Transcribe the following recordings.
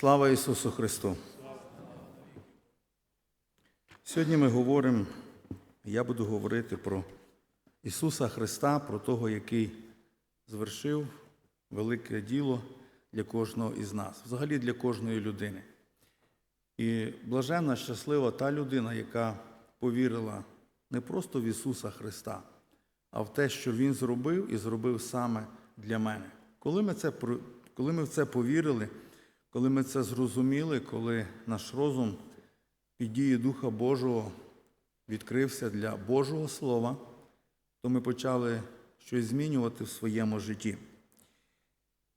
Слава Ісусу Христу! Сьогодні ми говоримо, я буду говорити про Ісуса Христа, про того, який звершив велике діло для кожного із нас, взагалі для кожної людини. І блаженна, щаслива та людина, яка повірила не просто в Ісуса Христа, а в те, що Він зробив і зробив саме для мене. Коли ми, це, коли ми в це повірили, коли ми це зрозуміли, коли наш розум під дією Духа Божого відкрився для Божого Слова, то ми почали щось змінювати в своєму житті.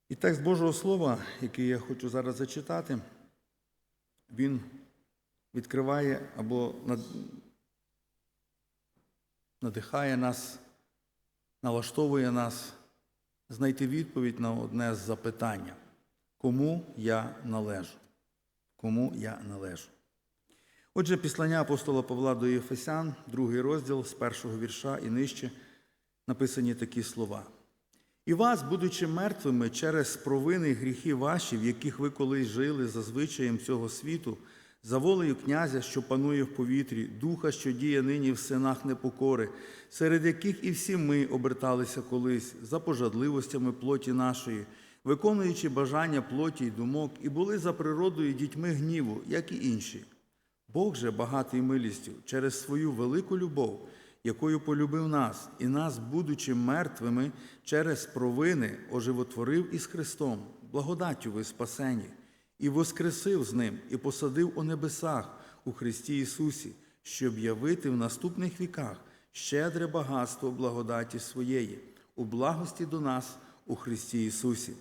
І текст Божого Слова, який я хочу зараз зачитати, він відкриває або надихає нас, налаштовує нас знайти відповідь на одне з запитання. Кому я належу? Кому я належу? Отже, післання апостола Павла до Єфесян, другий розділ з першого вірша і нижче написані такі слова. І вас, будучи мертвими через провини і гріхи ваші, в яких ви колись жили за звичаєм цього світу, за волею князя, що панує в повітрі, духа, що діє нині в синах непокори, серед яких і всі ми оберталися колись за пожадливостями плоті нашої, виконуючи бажання плоті й думок, і були за природою дітьми гніву, як і інші. Бог же багатий милістю через свою велику любов, якою полюбив нас, і нас, будучи мертвими через провини, оживотворив із Христом, благодаттю ви спасені, і воскресив з ним, і посадив у небесах у Христі Ісусі, щоб явити в наступних віках щедре багатство благодаті своєї, у благості до нас у Христі Ісусі.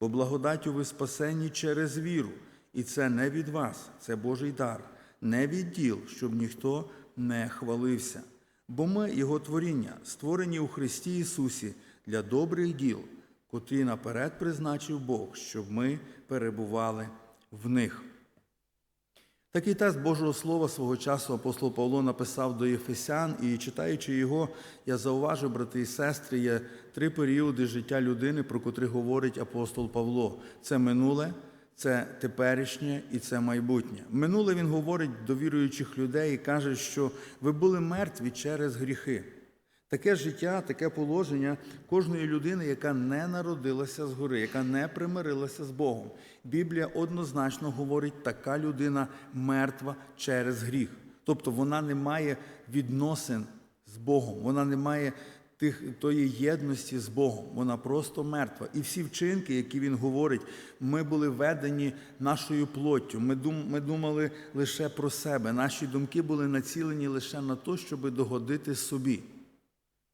Бо благодаттю ви спасені через віру, і це не від вас, це Божий дар, не від діл, щоб ніхто не хвалився. Бо ми, Його творіння, створені у Христі Ісусі для добрих діл, котрі наперед призначив Бог, щоб ми перебували в них. Такий тест Божого Слова свого часу апостол Павло написав до Єфесян, і читаючи його, я зауважив, брати і сестри, є три періоди життя людини, про котрі говорить апостол Павло. Це минуле, це теперішнє і це майбутнє. Минуле він говорить до віруючих людей і каже, що ви були мертві через гріхи. Таке життя, таке положення кожної людини, яка не народилася згори, яка не примирилася з Богом. Біблія однозначно говорить, така людина мертва через гріх. Тобто вона не має відносин з Богом, вона не має тих, тої єдності з Богом. Вона просто мертва. І всі вчинки, які він говорить, ми були ведені нашою плоттю. Ми, дум, ми думали лише про себе. Наші думки були націлені лише на те, щоб догодити собі.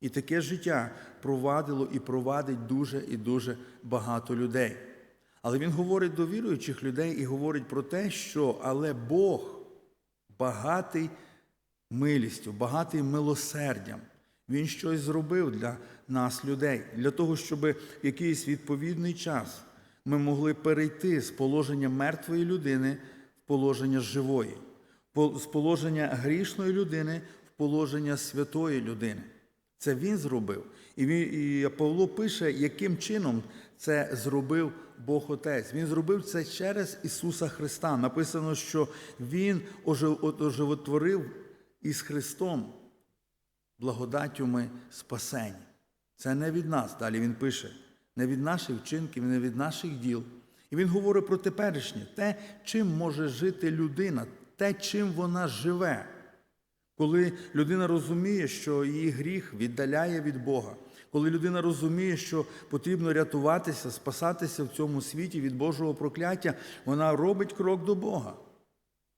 І таке життя провадило і провадить дуже і дуже багато людей. Але він говорить до віруючих людей і говорить про те, що але Бог багатий милістю, багатий милосердям. Він щось зробив для нас, людей, для того, щоб якийсь відповідний час ми могли перейти з положення мертвої людини в положення живої, з положення грішної людини в положення святої людини. Це він зробив. І, він, і Павло пише, яким чином це зробив Бог Отець. Він зробив це через Ісуса Христа. Написано, що Він ожив- оживотворив із Христом. Благодаттю ми спасені. Це не від нас. Далі він пише, не від наших вчинків, не від наших діл. І він говорить про теперішнє, те, чим може жити людина, те, чим вона живе. Коли людина розуміє, що її гріх віддаляє від Бога, коли людина розуміє, що потрібно рятуватися, спасатися в цьому світі від Божого прокляття, вона робить крок до Бога.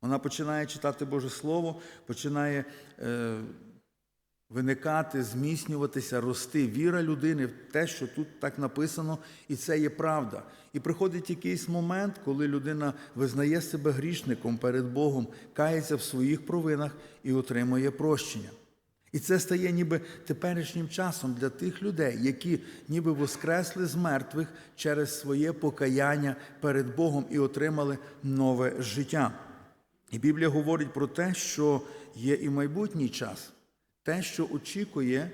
Вона починає читати Боже Слово, починає е, виникати, зміцнюватися, рости. Віра людини в те, що тут так написано, і це є правда. І приходить якийсь момент, коли людина визнає себе грішником перед Богом, кається в своїх провинах і отримує прощення. І це стає ніби теперішнім часом для тих людей, які ніби воскресли з мертвих через своє покаяння перед Богом і отримали нове життя. І Біблія говорить про те, що є і майбутній час, те, що очікує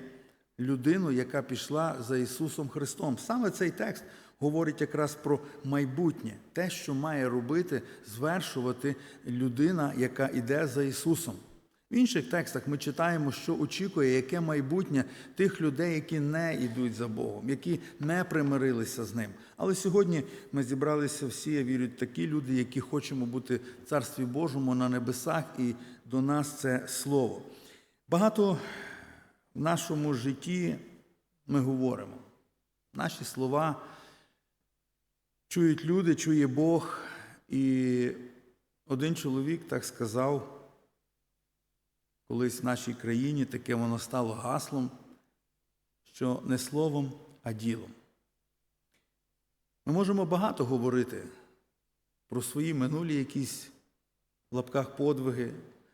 людину, яка пішла за Ісусом Христом. Саме цей текст говорить якраз про майбутнє, те, що має робити, звершувати людина, яка йде за Ісусом. В інших текстах ми читаємо, що очікує, яке майбутнє тих людей, які не йдуть за Богом, які не примирилися з ним. Але сьогодні ми зібралися всі, я вірю, такі люди, які хочемо бути в Царстві Божому на небесах, і до нас це слово. Багато в нашому житті ми говоримо. Наші слова чують люди, чує Бог. І один чоловік так сказав колись в нашій країні, таке воно стало гаслом, що не словом, а ділом. Ми можемо багато говорити про свої минулі якісь в лапках подвиги.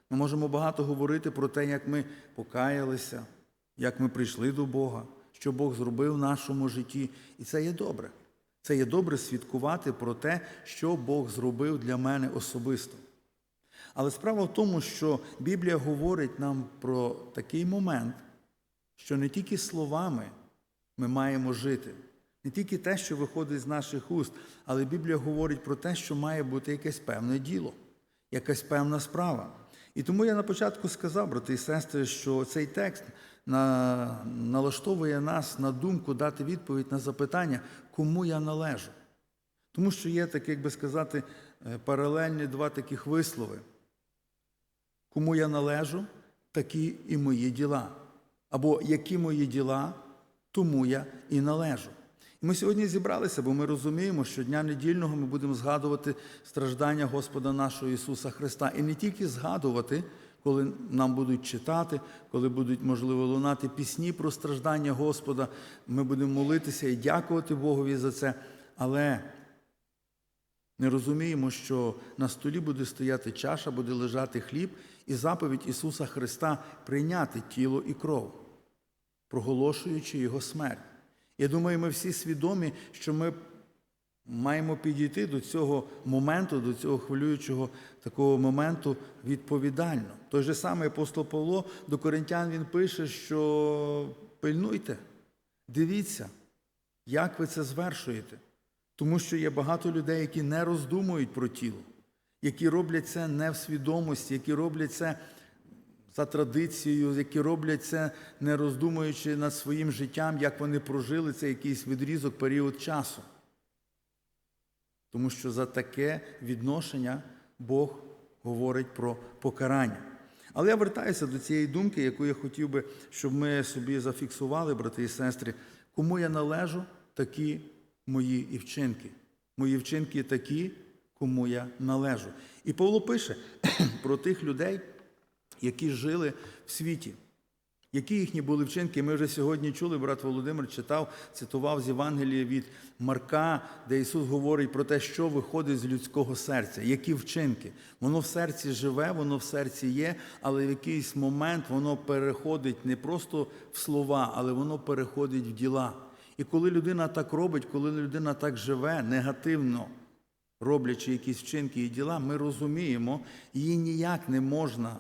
Ми можемо багато говорити про те, як ми покаялися, як ми прийшли до Бога, що Бог зробив в нашому житті. І це є добре. Це є добре свідкувати про те, що Бог зробив для мене особисто. Але справа в тому, що Біблія говорить нам про такий момент, що не тільки словами ми маємо жити, не тільки те, що виходить з наших уст, але Біблія говорить про те, що має бути якесь певне діло, якась певна справа. І тому я на початку сказав, брати і сестри, що цей текст на, налаштовує нас на думку дати відповідь на запитання, кому я належу. Тому що є, так як би сказати, е, паралельні два таких вислови. Кому я належу, такі і мої діла. Або які мої діла, тому я і належу. І ми сьогодні зібралися, бо ми розуміємо, що дня недільного ми будемо згадувати страждання Господа нашого Ісуса Христа. І не тільки згадувати, коли нам будуть читати, коли будуть, можливо, лунати пісні про страждання Господа, ми будемо молитися і дякувати Богові за це. Але ми розуміємо, що на столі буде стояти чаша, буде лежати хліб, і заповідь Ісуса Христа прийняти тіло і кров, проголошуючи Його смерть. Я думаю, ми всі свідомі, що ми маємо підійти до цього моменту, до цього хвилюючого такого моменту відповідально. Той же самий апостол Павло до коринтян він пише, що пильнуйте, дивіться, як ви це звершуєте. Тому що є багато людей, які не роздумують про тіло, які роблять це не в свідомості, які роблять це за традицією, які роблять це не роздумуючи над своїм життям, як вони прожили цей якийсь відрізок, період часу. Тому що за таке відношення Бог говорить про покарання. Але я вертаюся до цієї думки, яку я хотів би, щоб ми собі зафіксували, брати і сестри, кому я належу, такі мої і вчинки. Мої вчинки такі, кому я належу. І Павло пише про тих людей, які жили в світі. Які їхні були вчинки? Ми вже сьогодні чули, брат Володимир читав, цитував з Євангелія від Марка, де Ісус говорить про те, що виходить з людського серця, які вчинки. Воно в серці живе, воно в серці є, але в якийсь момент воно переходить не просто в слова, але воно переходить в діла. І коли людина так робить, коли людина так живе негативно, роблячи якісь вчинки і діла, ми розуміємо, її ніяк не можна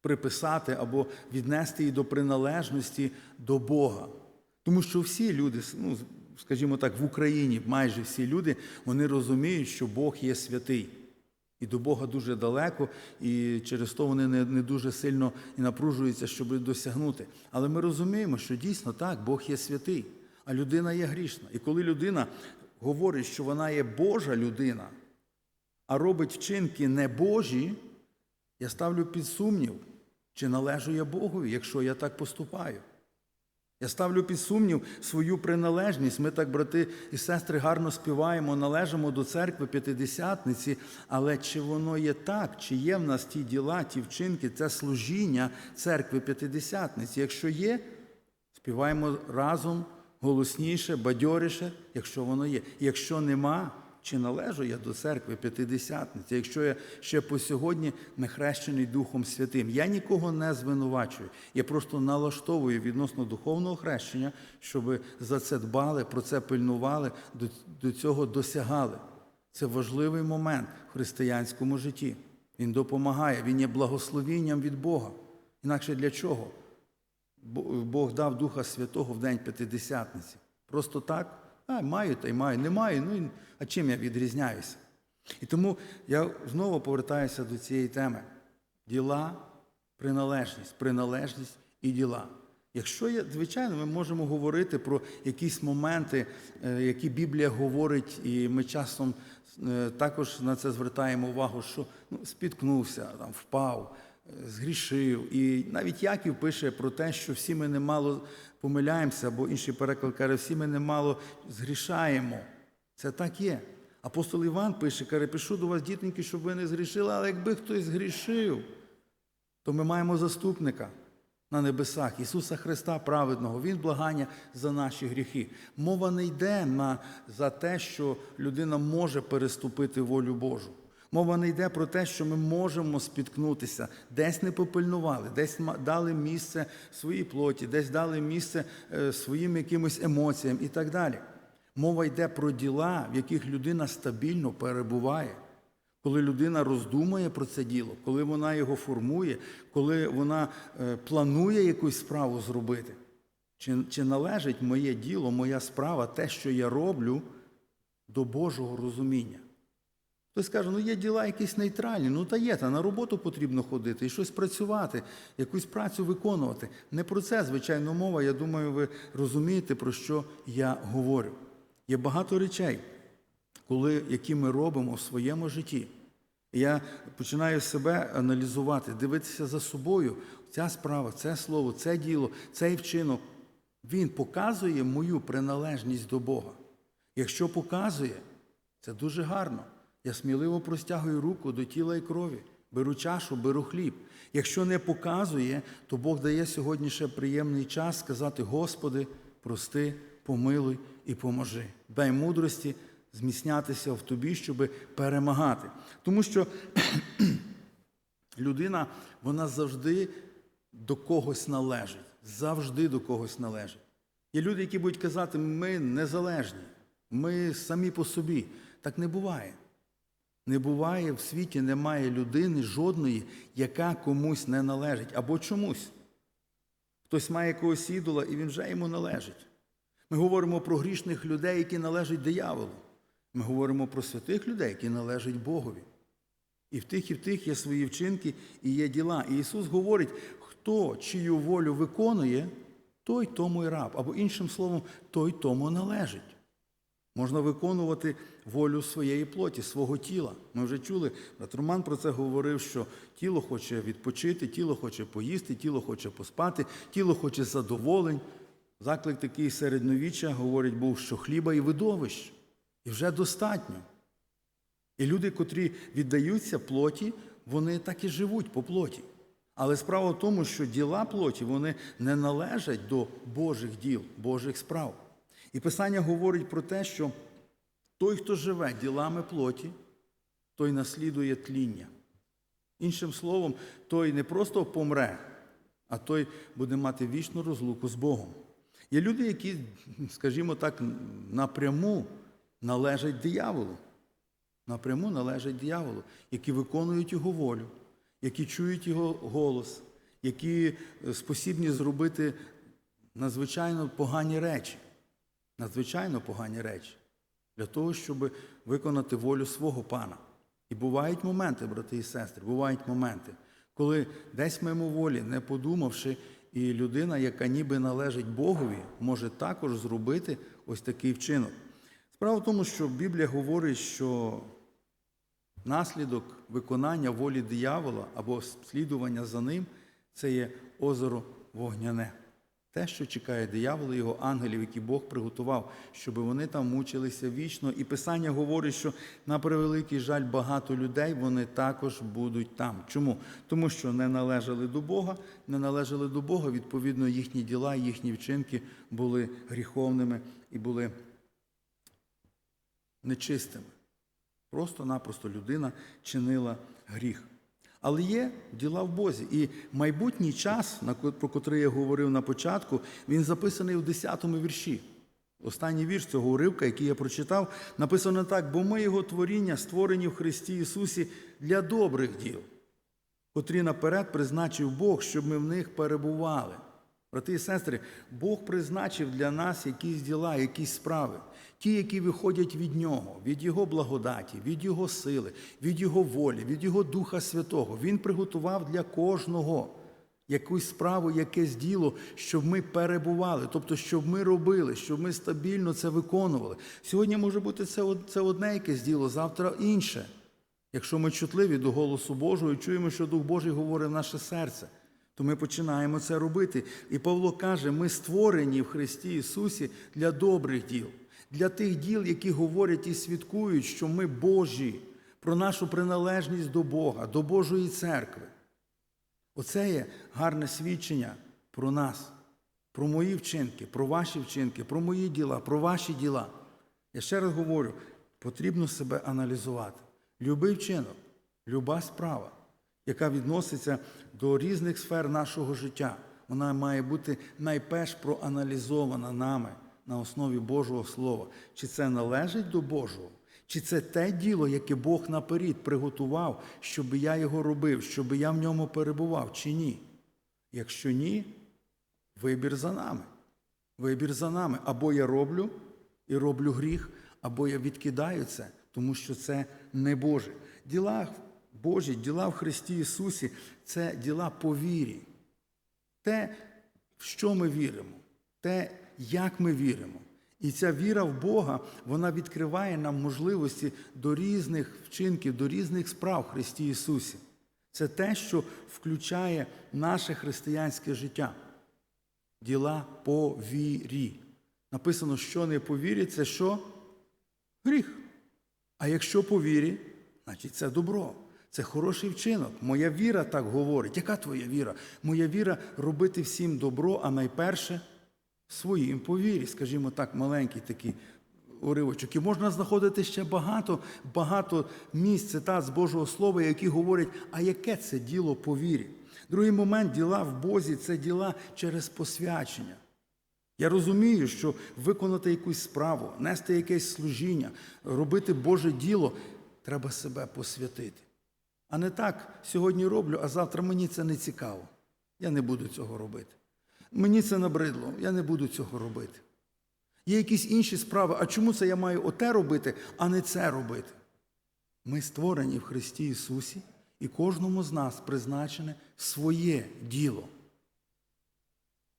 приписати або віднести її до приналежності до Бога. Тому що всі люди, ну, скажімо так, в Україні майже всі люди, вони розуміють, що Бог є святий. І до Бога дуже далеко, і через то вони не, дуже сильно і напружуються, щоб досягнути. Але ми розуміємо, що дійсно так, Бог є святий, а людина є грішна. І коли людина говорить, що вона є Божа людина, а робить вчинки не Божі, я ставлю під сумнів, чи належу я Богові, якщо я так поступаю. Я ставлю під сумнів свою приналежність. Ми так, брати і сестри, гарно співаємо, належимо до церкви п'ятидесятниці, але чи воно є так, чи є в нас ті діла, ті вчинки, це служіння церкви п'ятидесятниці? Якщо є, співаємо разом голосніше, бадьоріше, якщо воно є. Якщо нема, чи належу я до церкви п'ятидесятниці, якщо я ще по сьогодні не хрещений Духом Святим, я нікого не звинувачую. Я просто налаштовую відносно духовного хрещення, щоб за це дбали, про це пильнували, до цього досягали. Це важливий момент в християнському житті. Він допомагає, він є благословінням від Бога. Інакше для чого? Бог дав Духа Святого в День П'ятидесятниці. Просто так? А, маю та й маю, не маю, ну а чим я відрізняюся? І тому я знову повертаюся до цієї теми. Діла, приналежність, приналежність і діла. Якщо є, звичайно, ми можемо говорити про якісь моменти, е, які Біблія говорить, і ми часом е, також на це звертаємо увагу, що ну, спіткнувся, там, впав, згрішив. І навіть Яків пише про те, що всі ми немало помиляємося, або інший переклад каже, всі ми немало згрішаємо. Це так є. Апостол Іван пише, каже, пишу до вас, дітеньки, щоб ви не згрішили, але якби хтось згрішив, то ми маємо заступника на небесах, Ісуса Христа праведного. Він благання за наші гріхи. Мова не йде на, за те, що людина може переступити волю Божу. Мова не йде про те, що ми можемо спіткнутися, десь не попильнували, десь дали місце своїй плоті, десь дали місце е, своїм якимось емоціям і так далі. Мова йде про діла, в яких людина стабільно перебуває. Коли людина роздумує про це діло, коли вона його формує, коли вона е, планує якусь справу зробити, чи, чи належить моє діло, моя справа, те, що я роблю, до Божого розуміння. Хтось каже, ну є діла якісь нейтральні, ну та є, та на роботу потрібно ходити і щось працювати, якусь працю виконувати. Не про це, звичайно, мова. Я думаю, ви розумієте, про що я говорю. Є багато речей, коли, які ми робимо в своєму житті. Я починаю себе аналізувати, дивитися за собою. Ця справа, це слово, це діло, цей вчинок. Він показує мою приналежність до Бога. Якщо показує, це дуже гарно. Я сміливо простягую руку до тіла і крові, беру чашу, беру хліб. Якщо не показує, то Бог дає сьогодні ще приємний час сказати: Господи, прости, помилуй і поможи. Дай мудрості зміцнятися в тобі, щоб перемагати. Тому що людина, вона завжди до когось належить. Завжди до когось належить. Є люди, які будуть казати, ми незалежні, ми самі по собі. Так не буває. Не буває в світі, немає людини жодної, яка комусь не належить або чомусь. Хтось має якогось ідола, і він вже йому належить. Ми говоримо про грішних людей, які належать дияволу. Ми говоримо про святих людей, які належать Богові. І в тих, і в тих є свої вчинки і є діла. І Ісус говорить, хто чию волю виконує, той тому й раб. Або іншим словом, той тому належить. Можна виконувати волю своєї плоті, свого тіла. Ми вже чули, брат Роман про це говорив, що тіло хоче відпочити, тіло хоче поїсти, тіло хоче поспати, тіло хоче задоволень. Заклик такий середньовіччя, говорить, був, що хліба і видовищ. І вже достатньо. І люди, котрі віддаються плоті, вони так і живуть по плоті. Але справа в тому, що діла плоті вони не належать до Божих діл, Божих справ. І Писання говорить про те, що той, хто живе ділами плоті, той наслідує тління. Іншим словом, той не просто помре, а той буде мати вічну розлуку з Богом. Є люди, які, скажімо так, напряму належать дияволу. Напряму належать дияволу, які виконують його волю, які чують його голос, які е, спосібні зробити надзвичайно погані речі. Надзвичайно погані речі для того, щоб виконати волю свого пана. І бувають моменти, брати і сестри, бувають моменти, коли десь мимо волі, не подумавши, і людина, яка ніби належить Богові, може також зробити ось такий вчинок. Справа в тому, що Біблія говорить, що наслідок виконання волі диявола або слідування за ним це є озеро вогняне. Те, що чекає диявола і його ангелів, які Бог приготував, щоб вони там мучилися вічно. І Писання говорить, що на превеликий жаль багато людей вони також будуть там. Чому? Тому що не належали до Бога, не належали до Бога, відповідно, їхні діла, їхні вчинки були гріховними і були нечистими. Просто-напросто людина чинила гріх. Але є діла в Бозі. І майбутній час, про котрий я говорив на початку, він записаний у 10-му вірші. Останній вірш цього уривка, який я прочитав, написано так: бо ми його творіння створені в Христі Ісусі для добрих діл, котрі наперед призначив Бог, щоб ми в них перебували. Брати і сестри, Бог призначив для нас якісь діла, якісь справи, ті, які виходять від Нього, від Його благодаті, від Його сили, від Його волі, від Його Духа Святого. Він приготував для кожного якусь справу, якесь діло, щоб ми перебували, тобто, щоб ми робили, щоб ми стабільно це виконували. Сьогодні може бути це, одне якесь діло, завтра інше. Якщо ми чутливі до голосу Божого і чуємо, що Дух Божий говорить в наше серце, то ми починаємо це робити. І Павло каже: ми створені в Христі Ісусі для добрих діл, для тих діл, які говорять і свідкують, що ми Божі, про нашу приналежність до Бога, до Божої церкви. Оце є гарне свідчення про нас, про мої вчинки, про ваші вчинки, про мої діла, про ваші діла. Я ще раз говорю, потрібно себе аналізувати. Любий вчинок, люба справа, яка відноситься до різних сфер нашого життя, вона має бути найперш проаналізована нами на основі Божого Слова. Чи це належить до Божого? Чи це те діло, яке Бог наперед приготував, щоб я його робив, щоб я в ньому перебував, чи ні? Якщо ні, вибір за нами. Вибір за нами. Або я роблю і роблю гріх, або я відкидаю це, тому що це не Боже. Діла Божі, діла в Христі Ісусі це діла по вірі. Те, в що ми віримо, те, як ми віримо. І ця віра в Бога, вона відкриває нам можливості до різних вчинків, до різних справ в Христі Ісусі. Це те, що включає наше християнське життя. Діла по вірі. Написано, що не по вірі, це що? Гріх. А якщо по вірі, значить це добро. Це хороший вчинок. Моя віра так говорить. Яка твоя віра? Моя віра робити всім добро, а найперше своїм по вірі. Скажімо так, маленький такий уривочок. І можна знаходити ще багато, багато місць цитат з Божого Слова, які говорять, а яке це діло по вірі. Другий момент діла в Бозі це діла через посвячення. Я розумію, що виконати якусь справу, нести якесь служіння, робити Боже діло, треба себе посвятити. А не так сьогодні роблю, а завтра мені це не цікаво. Я не буду цього робити. Мені це набридло, я не буду цього робити. Є якісь інші справи, а чому це я маю оте робити, а не це робити? Ми створені в Христі Ісусі, і кожному з нас призначене своє діло.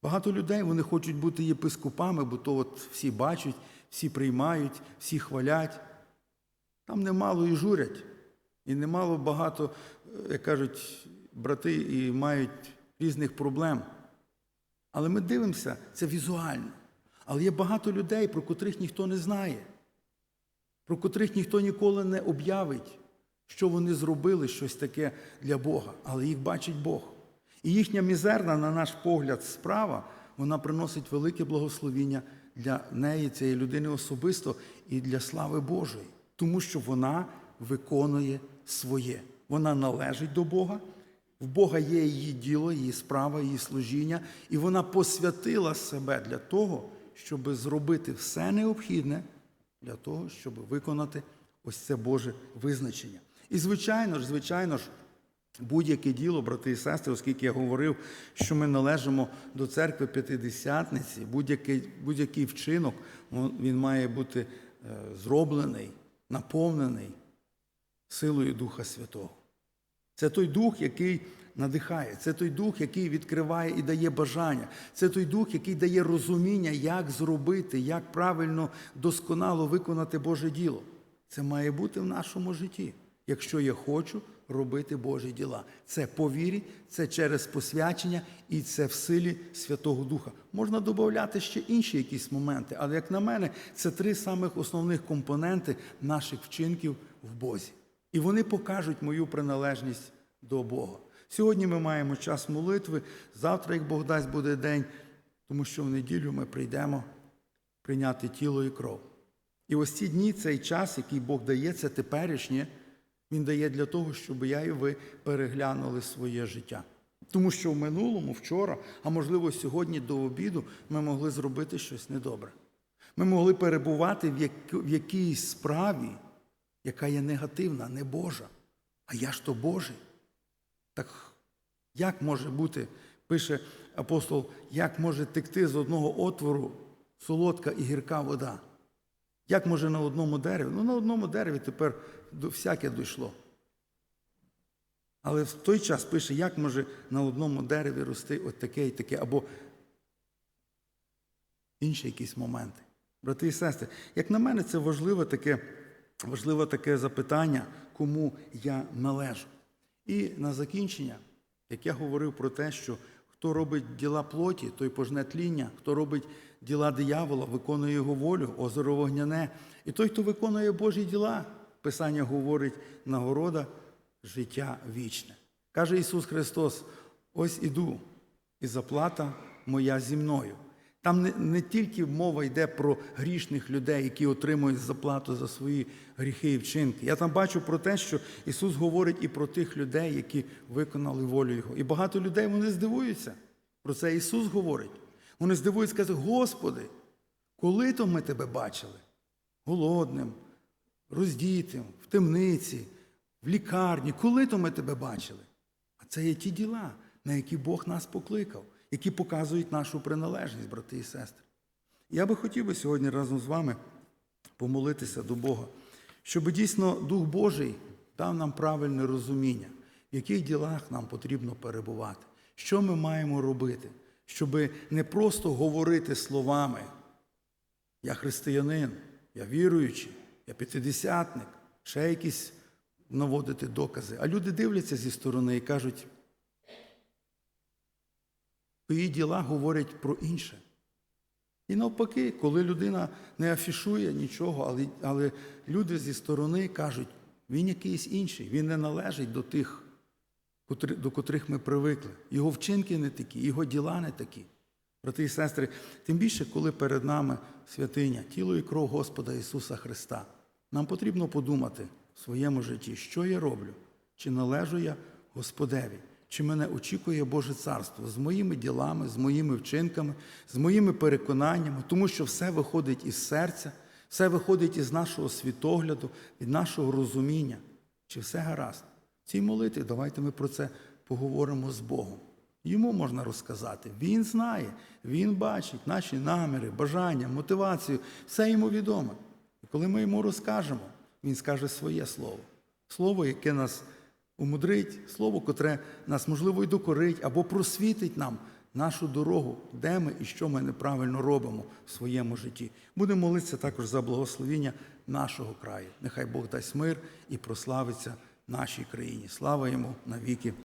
Багато людей вони хочуть бути єпископами, бо то от всі бачать, всі приймають, всі хвалять. Там немало і журять, і немало багато, е, як кажуть, брати і мають різних проблем. Але ми дивимося це візуально. Але є багато людей, про котрих ніхто не знає, про котрих ніхто ніколи не об'явить, що вони зробили щось таке для Бога, але їх бачить Бог. І їхня мізерна, на наш погляд, справа, вона приносить велике благословіння для неї, цієї людини особисто, і для слави Божої, тому що вона виконує своє. Вона належить до Бога. В Бога є її діло, її справа, її служіння, і вона посвятила себе для того, щоб зробити все необхідне для того, щоб виконати ось це Боже визначення. І звичайно ж, звичайно ж, будь-яке діло, брати і сестри, оскільки я говорив, що ми належимо до церкви п'ятидесятниці, будь-який, будь-який вчинок він- він має бути е, зроблений, наповнений силою Духа Святого. Це той дух, який надихає, це той дух, який відкриває і дає бажання. Це той дух, який дає розуміння, як зробити, як правильно, досконало виконати Боже діло. Це має бути в нашому житті, якщо я хочу робити Божі діла. Це по вірі, це через посвячення і це в силі Святого Духа. Можна додати ще інші якісь моменти, але як на мене, це три самих основних компоненти наших вчинків в Бозі. І вони покажуть мою приналежність до Бога. Сьогодні ми маємо час молитви, завтра, як Бог дасть, буде день, тому що в неділю ми прийдемо прийняти тіло і кров. І ось ці дні, цей час, який Бог дає, це теперішнє, Він дає для того, щоб я і ви переглянули своє життя. Тому що в минулому, вчора, а можливо сьогодні до обіду, ми могли зробити щось недобре. Ми могли перебувати в, якійсь справі, яка є негативна, не Божа. А я ж то Божий. Так як може бути, пише апостол, як може текти з одного отвору солодка і гірка вода? Як може на одному дереві? Ну, на одному дереві тепер всяке дійшло. Але в той час пише, як може на одному дереві рости от таке і таке, або інші якісь моменти. Брати і сестри, як на мене, це важливе таке, важливе таке запитання, кому я належу. І на закінчення, як я говорив про те, що хто робить діла плоті, той пожне тління, хто робить діла диявола, виконує його волю, озеро вогняне. І той, хто виконує Божі діла, Писання говорить, нагорода життя вічне. Каже Ісус Христос: ось іду, і заплата моя зі мною. Там не, не тільки мова йде про грішних людей, які отримують заплату за свої гріхи і вчинки. Я там бачу про те, що Ісус говорить і про тих людей, які виконали волю Його. І багато людей вони здивуються. Про це Ісус говорить. Вони здивуються, кажуть, Господи, коли то ми тебе бачили? Голодним, роздітим, в темниці, в лікарні. Коли то ми тебе бачили? А це є ті діла, на які Бог нас покликав, які показують нашу приналежність, брати і сестри. Я би хотів би сьогодні разом з вами помолитися до Бога, щоб дійсно Дух Божий дав нам правильне розуміння, в яких ділах нам потрібно перебувати, що ми маємо робити, щоб не просто говорити словами я християнин, я віруючий, я п'ятидесятник, ще якісь наводити докази. А люди дивляться зі сторони і кажуть, твої діла говорять про інше. І навпаки, коли людина не афішує нічого, але, але люди зі сторони кажуть, він якийсь інший, він не належить до тих, до котрих ми привикли. Його вчинки не такі, його діла не такі. Брати і сестри, тим більше, коли перед нами святиня, тіло і кров Господа Ісуса Христа, нам потрібно подумати в своєму житті, що я роблю, чи належу я Господеві, чи мене очікує Боже Царство з моїми ділами, з моїми вчинками, з моїми переконаннями, тому що все виходить із серця, все виходить із нашого світогляду, від нашого розуміння. Чи все гаразд? Цій молитві давайте ми про це поговоримо з Богом. Йому можна розказати. Він знає, він бачить наші наміри, бажання, мотивацію, все йому відомо. І коли ми йому розкажемо, він скаже своє слово. Слово, яке нас умудрить, слово, котре нас, можливо, й докорить або просвітить нам нашу дорогу, де ми і що ми неправильно робимо в своєму житті. Будемо молитися також за благословіння нашого краю. Нехай Бог дасть мир і прославиться нашій країні. Слава йому навіки.